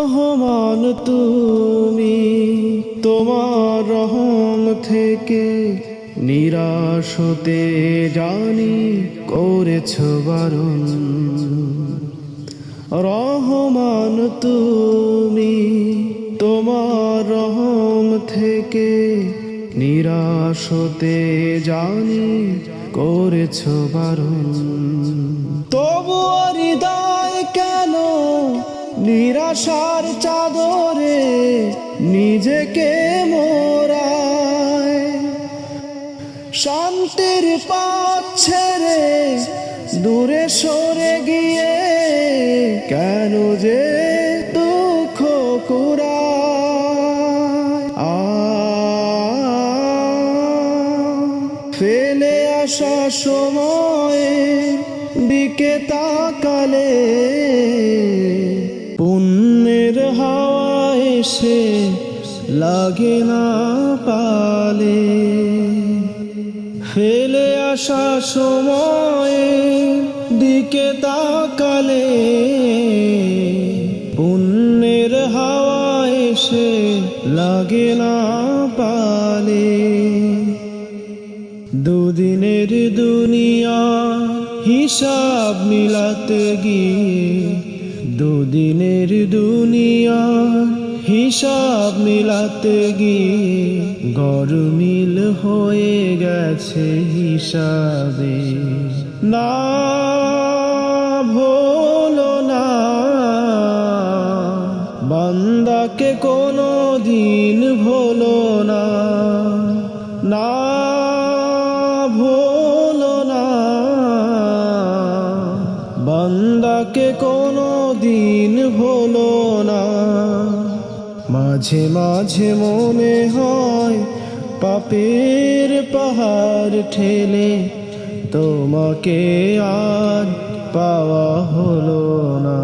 রহমান তুমি তোমার রহম থেকে নিরাশ হতে জানি করেছ বারণ। রহমান তুমি তোমার রহম থেকে নিরাশ হতে জানি করেছ বারণ। তবু নিরাশার চাদরে নিজেকে মোরায়। শান্তির পথ ছেড়ে দূরে সরে গিয়ে কেন যে দুঃখ আ ফেলে আসা সময়ের দিকে তাকালে এসে লাগে না পালে। ফেলে আসা সময়ে দিকে তাকালে পুণ্যের হাওয়া এসে লাগে না পালে। দুদিনের দুনিয়া হিসাব মিলাতে গিয়ে দুদিনের দুনিয়া হিসাব মিলাতে গিয়ে গরমিল হয়ে গেছে হিসাবে। না ভোলো না, বান্দাকে কোনো দিন ভোলো না। না ভোলো না, বান্দাকে কোনো দিন ভোলো না। মাঝে মাঝে মনে হয় পাপের পাহাড় ঠেলে তোমাকে আর পাওয়া হলো না।